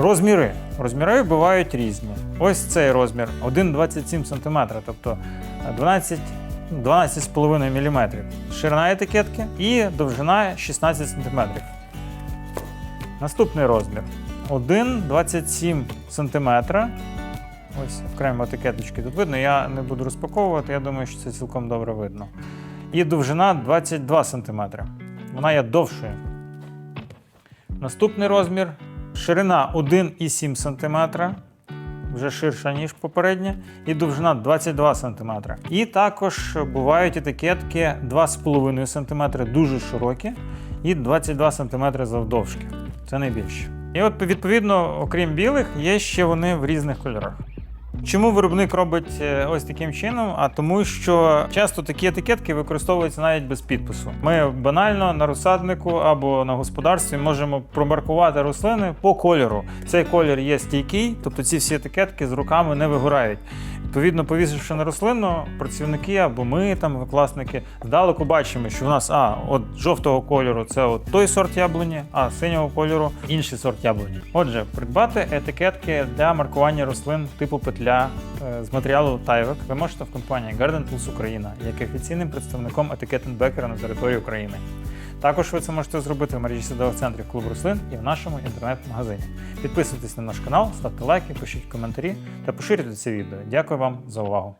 Розміри. Розміри бувають різні. Ось цей розмір 1,27 см, тобто 12 12,5 мм. Ширина етикетки і довжина 16 см. Наступний розмір 1,27 см. Ось окремо етикеточки тут видно. Я не буду розпаковувати, я думаю, що це цілком добре видно. І довжина 22 см. Вона є довшою. Наступний розмір ширина 1,7 см, вже ширша, ніж попередня, і довжина 22 см. І також бувають етикетки 2,5 см дуже широкі і 22 см завдовжки. Це найбільше. І от, відповідно, окрім білих, є ще вони в різних кольорах. Чому виробник робить е, ось таким чином? А тому, що часто такі етикетки використовуються навіть без підпису. Ми банально на розсаднику або на господарстві можемо промаркувати рослини по кольору. Цей колір є стійкий, тобто ці всі етикетки з руками не вигорають. Відповідно, повісивши на рослину, працівники або ми, там власники, здалеку бачимо, що в нас а, от жовтого кольору це от той сорт яблуні, а синього кольору інший сорт яблуні. Отже, придбати етикетки для маркування рослин типу петля е, з матеріалу Tyvek ви можете в компанії Garden Tools Україна як офіційним представником етикетенбекера на території України. Також ви це можете зробити в мережі садових центрів клуб рослин і в нашому інтернет-магазині. Підписуйтесь на наш канал, ставте лайки, пишіть коментарі та поширюйте це відео. Дякую вам за увагу.